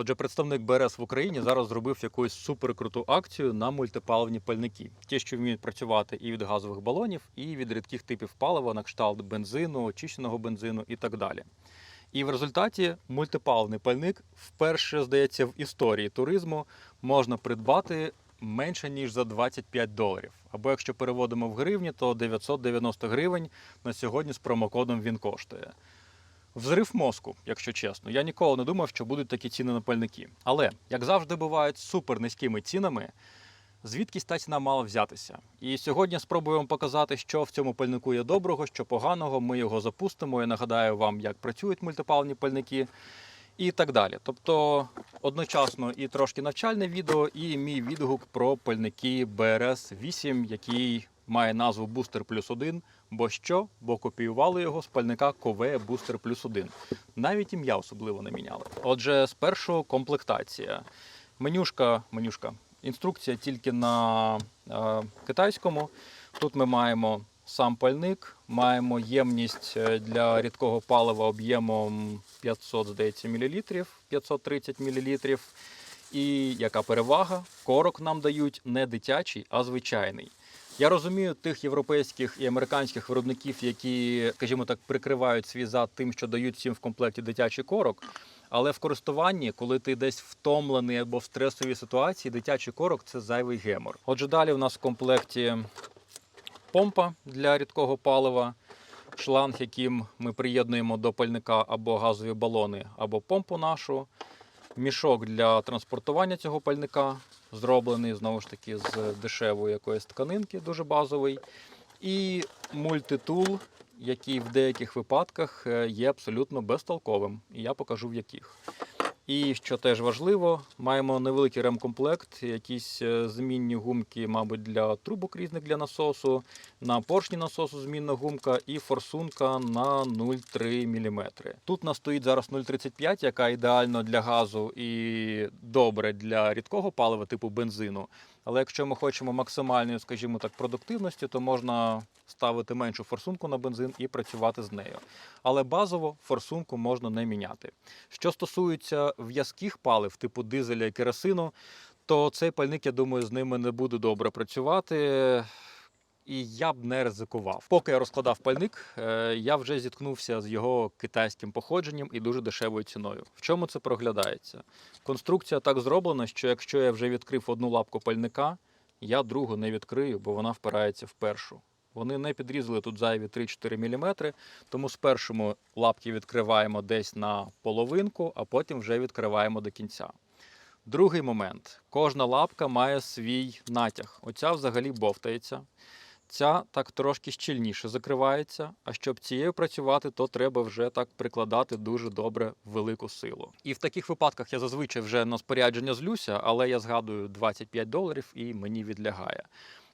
Отже, представник БРС в Україні зараз зробив якусь суперкруту акцію на мультипаливні пальники. Ті, що вміють працювати і від газових балонів, і від рідких типів палива, на кшталт бензину, очищеного бензину і так далі. І в результаті мультипаливний пальник вперше, здається, в історії туризму можна придбати менше ніж за 25 доларів. Або якщо переводимо в гривні, то 990 гривень на сьогодні з промокодом він коштує. Взрив мозку, якщо чесно. Я ніколи не думав, що будуть такі ціни на пальники. Але, як завжди бувають супер низькими цінами, звідкись та ціна мала взятися. І сьогодні спробую вам показати, що в цьому пальнику є доброго, що поганого. Ми його запустимо. Я нагадаю вам, як працюють мультипаливні пальники і так далі. Тобто одночасно і трошки навчальне відео, і мій відгук про пальники BRS 8, який має назву Booster Plus 1. Бо що? Бо копіювали його з пальника Ковея Booster Plus 1. Навіть ім'я особливо не міняли. Отже, спершу комплектація. Менюшка, менюшка. Інструкція тільки на е, китайському. Тут ми маємо сам пальник, маємо ємність е, для рідкого палива об'ємом 500, здається, мл, 530 мл. І яка перевага? Корок нам дають не дитячий, а звичайний. Я розумію тих європейських і американських виробників, які, скажімо так, прикривають свій зад тим, що дають всім в комплекті дитячий корок. Але в користуванні, коли ти десь втомлений або в стресовій ситуації, дитячий корок це зайвий гемор. Отже, далі в нас в комплекті помпа для рідкого палива, шланг, яким ми приєднуємо до пальника або газові балони, або помпу нашу, мішок для транспортування цього пальника, зроблений знову ж таки з дешевої якоїсь тканинки, дуже базовий. І мультитул, який в деяких випадках е, є абсолютно безтолковим. І я покажу в яких. І що теж важливо, маємо невеликий ремкомплект, якісь е, змінні гумки, мабуть, для трубок різних для насосу, на поршні насосу змінна гумка і форсунка на 0,3 мм. Тут нас стоїть зараз 0,35, яка ідеально для газу і добре для рідкого палива, типу бензину. Але якщо ми хочемо максимальної, скажімо так, продуктивності, то можна ставити меншу форсунку на бензин і працювати з нею. Але базово форсунку можна не міняти. Що стосується в'язких палив, типу дизеля і керосину, то цей пальник, я думаю, з ними не буде добре працювати. І я б не ризикував. Поки я розкладав пальник, е, я вже зіткнувся з його китайським походженням і дуже дешевою ціною. В чому це проглядається? Конструкція так зроблена, що якщо я вже відкрив одну лапку пальника, я другу не відкрию, бо вона впирається в першу. Вони не підрізали тут зайві 3-4 мм, тому спершу лапки відкриваємо десь на половинку, а потім вже відкриваємо до кінця. Другий момент: кожна лапка має свій натяг. Оця взагалі бовтається. Ця так трошки щільніше закривається. А щоб цією працювати, то треба вже так прикладати дуже добре велику силу. І в таких випадках я зазвичай вже на спорядження злюся, але я згадую 25 доларів і мені відлягає.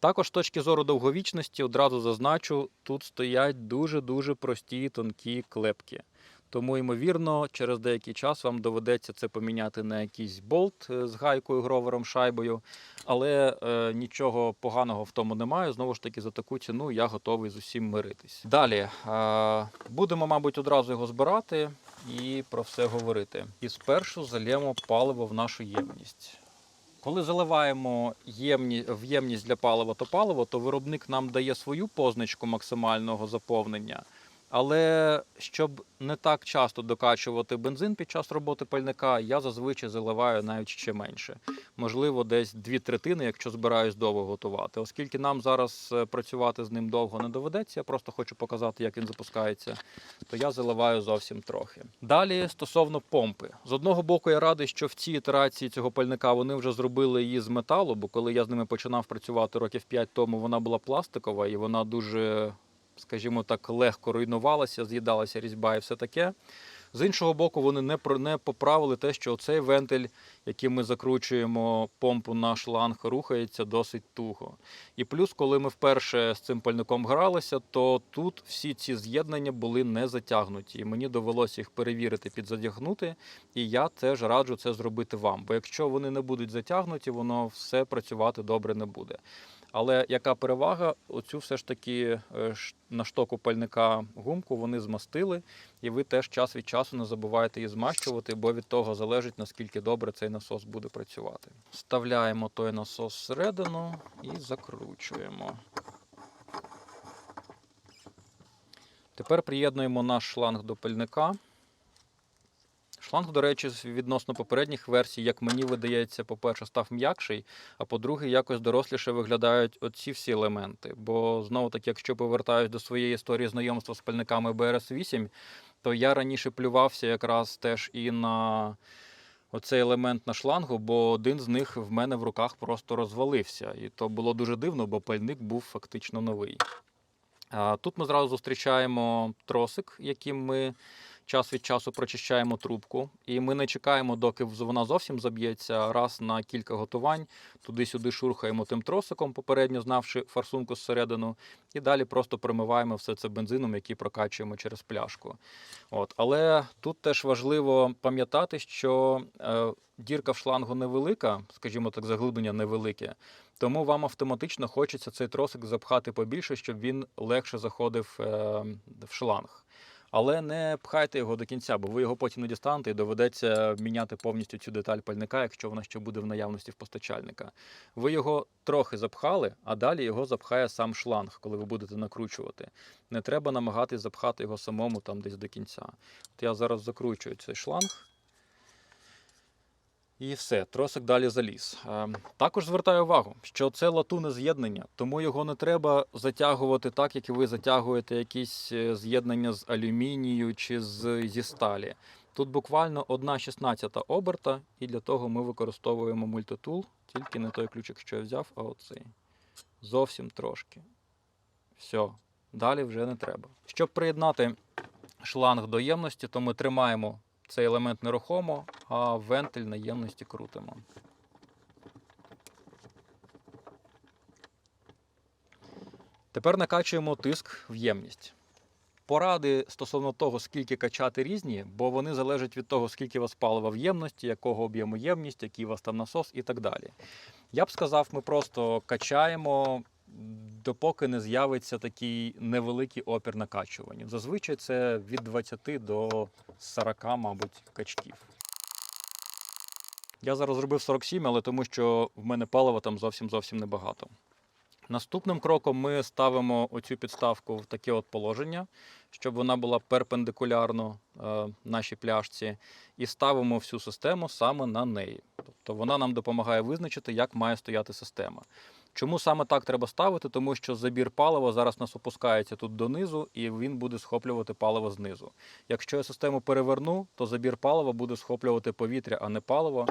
Також з точки зору довговічності одразу зазначу, тут стоять дуже-дуже прості тонкі клепки. Тому, ймовірно, через деякий час вам доведеться це поміняти на якийсь болт е, з гайкою, гровером, шайбою. Але е, нічого поганого в тому немає. Знову ж таки, за таку ціну я готовий з усім миритись. Далі е, будемо, мабуть, одразу його збирати і про все говорити. І спершу зальємо паливо в нашу ємність. Коли заливаємо ємні, в ємність для палива то паливо, то виробник нам дає свою позначку максимального заповнення. Але щоб не так часто докачувати бензин під час роботи пальника, я зазвичай заливаю навіть ще менше. Можливо, десь дві третини, якщо збираюсь довго готувати. Оскільки нам зараз е, працювати з ним довго не доведеться, я просто хочу показати, як він запускається, то я заливаю зовсім трохи. Далі стосовно помпи. З одного боку, я радий, що в цій ітерації цього пальника вони вже зробили її з металу, бо коли я з ними починав працювати років 5 тому, вона була пластикова і вона дуже скажімо так, легко руйнувалася, з'їдалася різьба і все таке. З іншого боку, вони не не поправили те, що цей вентиль, яким ми закручуємо помпу на шланг, рухається досить туго. І плюс, коли ми вперше з цим пальником гралися, то тут всі ці з'єднання були не затягнуті. І мені довелося їх перевірити, підзадягнути. І я теж раджу це зробити вам. Бо якщо вони не будуть затягнуті, воно все працювати добре не буде. Але яка перевага? Оцю все ж таки е, на штоку пальника гумку вони змастили, і ви теж час від часу не забувайте її змащувати, бо від того залежить наскільки добре цей насос буде працювати. Вставляємо той насос всередину і закручуємо. Тепер приєднуємо наш шланг до пальника. Шланг, до речі, відносно попередніх версій, як мені видається, по-перше, став м'якший, а по-друге, якось доросліше виглядають оці всі елементи. Бо знову таки, якщо повертаюсь до своєї історії знайомства з пальниками BRS-8, то я раніше плювався якраз теж і на оцей елемент на шлангу, бо один з них в мене в руках просто розвалився. І то було дуже дивно, бо пальник був фактично новий. А Тут ми зразу зустрічаємо тросик, яким ми час від часу прочищаємо трубку, і ми не чекаємо, доки вона зовсім заб'ється. Раз на кілька готувань туди-сюди шурхаємо тим тросиком, попередньо знавши форсунку зсередину, і далі просто промиваємо все це бензином, який прокачуємо через пляшку. От. Але тут теж важливо пам'ятати, що е, дірка в шлангу невелика, скажімо так, заглиблення невелике. Тому вам автоматично хочеться цей тросик запхати побільше, щоб він легше заходив е, в шланг. Але не пхайте його до кінця, бо ви його потім не дістанете і доведеться міняти повністю цю деталь пальника, якщо вона ще буде в наявності в постачальника. Ви його трохи запхали, а далі його запхає сам шланг, коли ви будете накручувати. Не треба намагатись запхати його самому там десь до кінця. От я зараз закручую цей шланг. І все, тросик далі заліз. Е, Також звертаю увагу, що це латунне з'єднання, тому його не треба затягувати так, як ви затягуєте якісь е, з'єднання з алюмінію чи з, зі сталі. Тут буквально 1,16 оберта, і для того ми використовуємо мультитул, тільки не той ключик, що я взяв, а оцей. Зовсім трошки. Все, далі вже не треба. Щоб приєднати шланг до ємності, то ми тримаємо цей елемент нерухомо, а вентиль на ємності крутимо. Тепер накачуємо тиск в ємність. Поради стосовно того, скільки качати різні, бо вони залежать від того, скільки у вас палива в ємності, якого об'єму ємність, який у вас там насос і так далі. Я б сказав, ми просто качаємо, допоки не з'явиться такий невеликий опір накачуванню. Зазвичай це від 20 до 40, мабуть, качків. Я зараз зробив 47, але тому що в мене палива там зовсім зовсім небагато. Наступним кроком ми ставимо оцю підставку в таке от положення, щоб вона була перпендикулярно е, нашій пляшці, і ставимо всю систему саме на неї. Тобто вона нам допомагає визначити, як має стояти система. Чому саме так треба ставити? Тому що забір палива зараз нас опускається тут донизу, і він буде схоплювати паливо знизу. Якщо я систему переверну, то забір палива буде схоплювати повітря, а не паливо,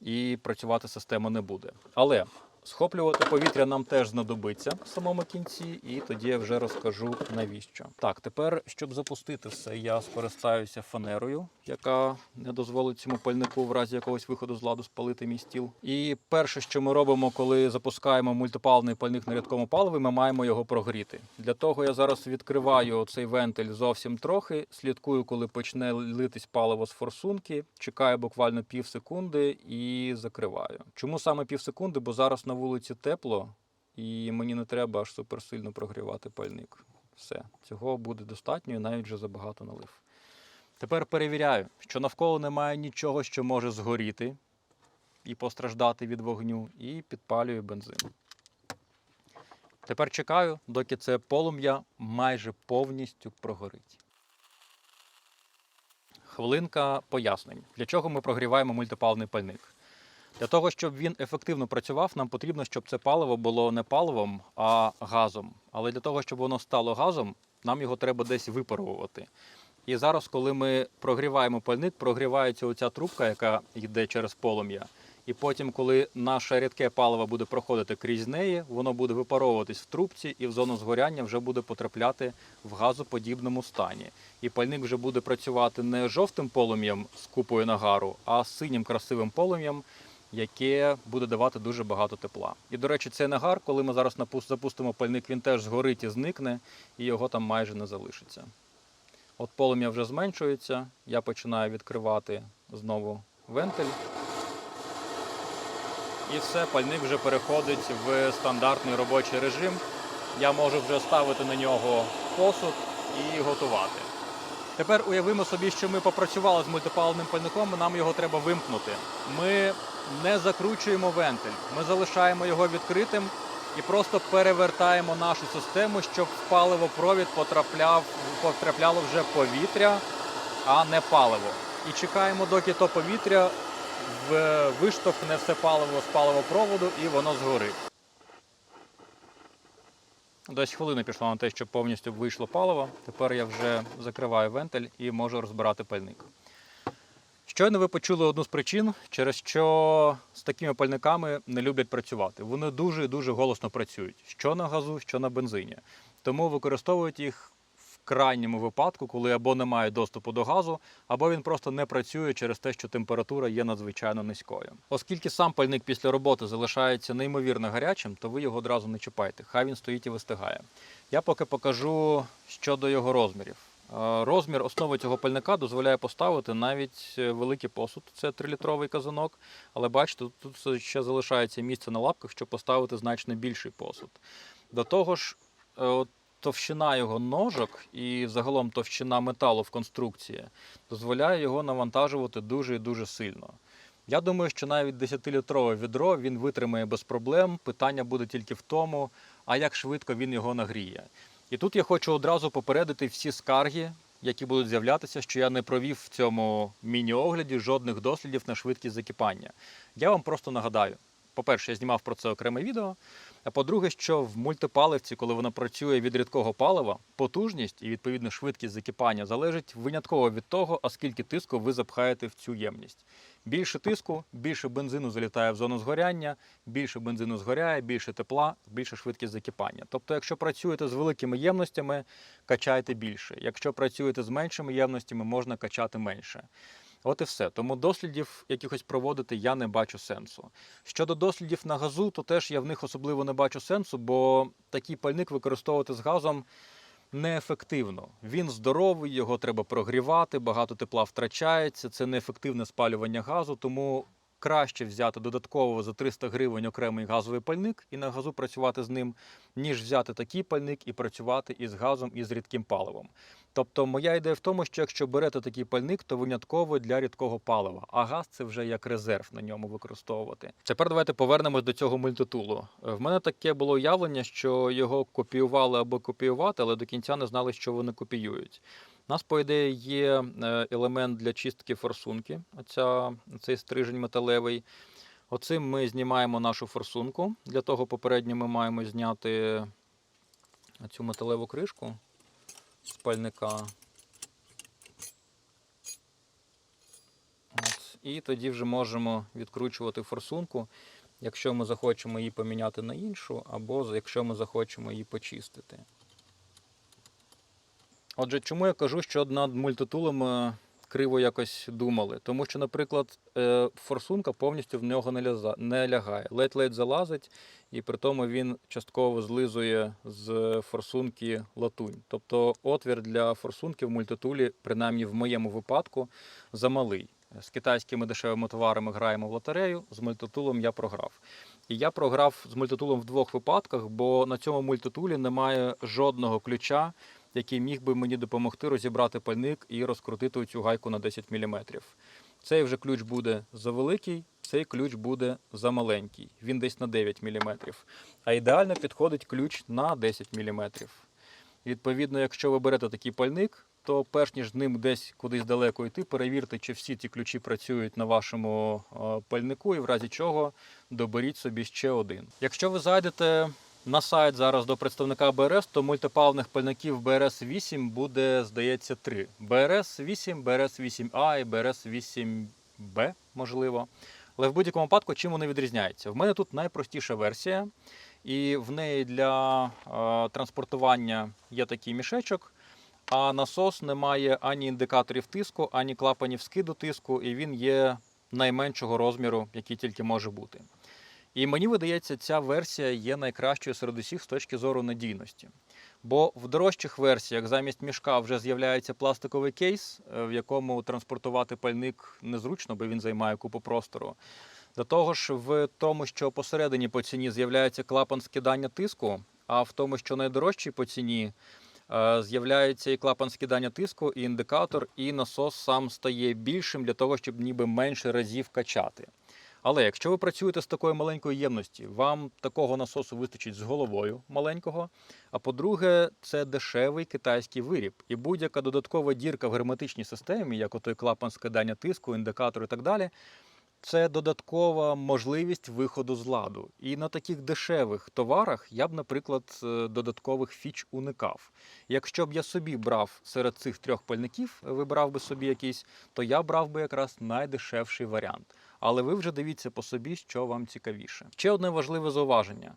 і працювати система не буде. Але Схоплювати повітря нам теж знадобиться в самому кінці, і тоді я вже розкажу навіщо. Так, тепер, щоб запустити все, я скористаюся фанерою, яка не дозволить цьому пальнику в разі якогось виходу з ладу спалити мій стіл. І перше, що ми робимо, коли запускаємо мультипаливний пальник на рідкому паливі, ми маємо його прогріти. Для того я зараз відкриваю цей вентиль зовсім трохи, слідкую, коли почне литись паливо з форсунки, чекаю буквально пів секунди і закриваю. Чому саме пів секунди? Бо зараз на вулиці тепло, і мені не треба аж суперсильно прогрівати пальник. Все, цього буде достатньо, і навіть вже забагато налив. Тепер перевіряю, що навколо немає нічого, що може згоріти і постраждати від вогню, і підпалюю бензин. Тепер чекаю, доки це полум'я майже повністю прогорить. Хвилинка пояснень. Для чого ми прогріваємо мультипаливний пальник? Для того, щоб він ефективно працював, нам потрібно, щоб це паливо було не паливом, а газом. Але для того, щоб воно стало газом, нам його треба десь випарувати. І зараз, коли ми прогріваємо пальник, прогрівається оця трубка, яка йде через полум'я. І потім, коли наше рідке паливо буде проходити крізь неї, воно буде випаровуватись в трубці і в зону згоряння вже буде потрапляти в газоподібному стані. І пальник вже буде працювати не жовтим полум'ям з купою нагару, а синім красивим полум'ям, яке буде давати дуже багато тепла. І, до речі, цей нагар, коли ми зараз запустимо пальник, він теж згорить і зникне, і його там майже не залишиться. От полум'я вже зменшується, я починаю відкривати знову вентиль. і все, пальник вже переходить в стандартний робочий режим. Я можу вже ставити на нього посуд і готувати. Тепер уявимо собі, що ми попрацювали з мультипаливним пальником, нам його треба вимкнути. Ми не закручуємо вентиль, ми залишаємо його відкритим і просто перевертаємо нашу систему, щоб в паливопровід потрапляв, потрапляло вже повітря, а не паливо. І чекаємо, доки то повітря виштовхне все паливо з паливопроводу і воно згорить. Десь хвилина пішла на те, щоб повністю вийшло паливо. Тепер я вже закриваю вентиль і можу розбирати пальник. Щойно ви почули одну з причин, через що з такими пальниками не люблять працювати. Вони дуже дуже голосно працюють, що на газу, що на бензині. Тому використовують їх крайньому випадку, коли або немає доступу до газу, або він просто не працює через те, що температура є надзвичайно низькою. Оскільки сам пальник після роботи залишається неймовірно гарячим, то ви його одразу не чіпайте. Хай він стоїть і вистигає. Я поки покажу щодо його розмірів. Е, Розмір основи цього пальника дозволяє поставити навіть е, великий посуд, це 3-літровий казанок. Але бачите, тут ще залишається місце на лапках, щоб поставити значно більший посуд. До того ж, е, от товщина його ножок і загалом товщина металу в конструкції дозволяє його навантажувати дуже і дуже сильно. Я думаю, що навіть 10-літрове відро він витримає без проблем. Питання буде тільки в тому, а як швидко він його нагріє. І тут я хочу одразу попередити всі скарги, які будуть з'являтися, що я не провів в цьому міні-огляді жодних дослідів на швидкість закипання. Я вам просто нагадаю: по-перше, я знімав про це окреме відео. А по-друге, що в мультипаливці, коли вона працює від рідкого палива, потужність і відповідно швидкість закипання залежить винятково від того, а скільки тиску ви запхаєте в цю ємність. Більше тиску, більше бензину залітає в зону згоряння, більше бензину згоряє, більше тепла, більше швидкість закипання. Тобто, якщо працюєте з великими ємностями, качайте більше. Якщо працюєте з меншими ємностями, можна качати менше. От і все. Тому дослідів якихось проводити я не бачу сенсу. Щодо дослідів на газу, то теж я в них особливо не бачу сенсу, бо такий пальник використовувати з газом неефективно. Він здоровий, його треба прогрівати, багато тепла втрачається. Це неефективне спалювання газу, тому краще взяти додатково за 300 гривень окремий газовий пальник і на газу працювати з ним, ніж взяти такий пальник і працювати із газом і з рідким паливом. Тобто, моя ідея в тому, що якщо берете такий пальник, то винятково для рідкого палива, а газ це вже як резерв на ньому використовувати. Тепер давайте повернемось до цього мультитулу. В мене таке було уявлення, що його копіювали або копіювати, але до кінця не знали, що вони копіюють. У нас, по ідеї, є е, елемент для чистки форсунки. Оця, цей стрижень металевий. Оцим ми знімаємо нашу форсунку. Для того попередньо ми маємо зняти цю металеву кришку з пальника. От. І тоді вже можемо відкручувати форсунку, якщо ми захочемо її поміняти на іншу, або якщо ми захочемо її почистити. Отже, чому я кажу, що над мультитулом е, криво якось думали? Тому що, наприклад, е, форсунка повністю в нього не лягає. Ледь-ледь залазить, і при тому він частково злизує з форсунки латунь. Тобто отвір для форсунки в мультитулі, принаймні в моєму випадку, замалий. З китайськими дешевими товарами граємо в лотерею, з мультитулом я програв. І я програв з мультитулом в двох випадках, бо на цьому мультитулі немає жодного ключа, який міг би мені допомогти розібрати пальник і розкрутити цю гайку на 10 мм. Цей вже ключ буде завеликий, цей ключ буде замаленький. Він десь на 9 мм. А ідеально підходить ключ на 10 мм. Відповідно, якщо ви берете такий пальник, то перш ніж ним десь кудись далеко йти, перевірте, чи всі ті ключі працюють на вашому е, пальнику, і в разі чого доберіть собі ще один. Якщо ви зайдете на сайт зараз до представника БРС, то мультипаливних пальників БРС 8 буде, здається, три: БРС 8, БРС 8А і БРС 8Б, можливо. Але в будь-якому випадку, чим вони відрізняються? В мене тут найпростіша версія, і в неї для е, транспортування є такий мішечок. А насос не має ані індикаторів тиску, ані клапанів скиду тиску, і він є найменшого розміру, який тільки може бути. І мені видається, ця версія є найкращою серед усіх з точки зору надійності. Бо в дорожчих версіях замість мішка вже з'являється пластиковий кейс, е, в якому транспортувати пальник незручно, бо він займає купу простору. До того ж, в тому, що посередині по ціні з'являється клапан скидання тиску, а в тому, що найдорожчий по ціні, е, з'являється і клапан скидання тиску, і індикатор, і насос сам стає більшим для того, щоб ніби менше разів качати. Але якщо ви працюєте з такою маленькою ємності, вам такого насосу вистачить з головою маленького. А по-друге, це дешевий китайський виріб. І будь-яка додаткова дірка в герметичній системі, як отой клапан скидання тиску, індикатор і так далі, це додаткова можливість виходу з ладу. І на таких дешевих товарах я б, наприклад, е, додаткових фіч уникав. Якщо б я собі брав серед цих трьох пальників, вибрав би собі якийсь, то я брав би якраз найдешевший варіант. Але ви вже дивіться по собі, що вам цікавіше. Ще одне важливе зауваження.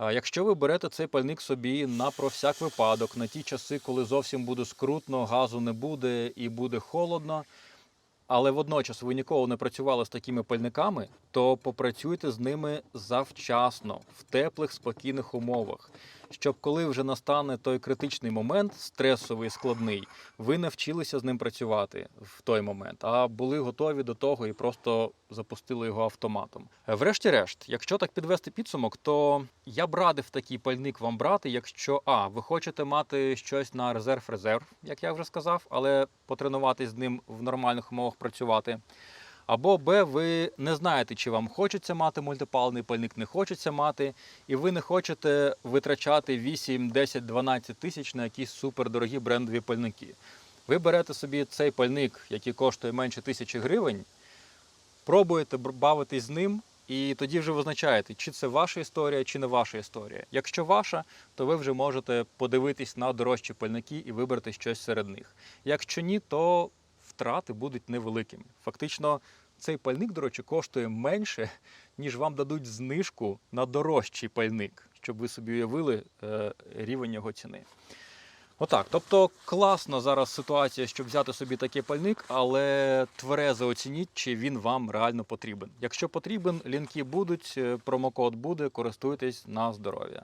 Якщо ви берете цей пальник собі на про всяк випадок, на ті часи, коли зовсім буде скрутно, газу не буде і буде холодно, але водночас ви ніколи не працювали з такими пальниками, то попрацюйте з ними завчасно, в теплих, спокійних умовах, щоб коли вже настане той критичний момент, стресовий, складний, ви навчилися з ним працювати в той момент, а були готові до того і просто запустили його автоматом. Е, Врешті-решт, якщо так підвести підсумок, то я б радив такий пальник вам брати, якщо а, ви хочете мати щось на резерв-резерв, як я вже сказав, але потренуватись з ним в нормальних умовах працювати. Або Б, ви не знаєте, чи вам хочеться мати мультипаливний пальник, не хочеться мати, і ви не хочете витрачати 8, 10, 12 тисяч на якісь супердорогі брендові пальники. Ви берете собі цей пальник, який коштує менше тисячі гривень, пробуєте бавитись з ним, і тоді вже визначаєте, чи це ваша історія, чи не ваша історія. Якщо ваша, то ви вже можете подивитись на дорожчі пальники і вибрати щось серед них. Якщо ні, то втрати будуть невеликими. Фактично, цей пальник, до речі, коштує менше, ніж вам дадуть знижку на дорожчий пальник, щоб ви собі уявили е, рівень його ціни. Отак, тобто класна зараз ситуація, щоб взяти собі такий пальник, але тверезо оцініть, чи він вам реально потрібен. Якщо потрібен, лінки будуть, е, промокод буде, користуйтесь на здоров'я.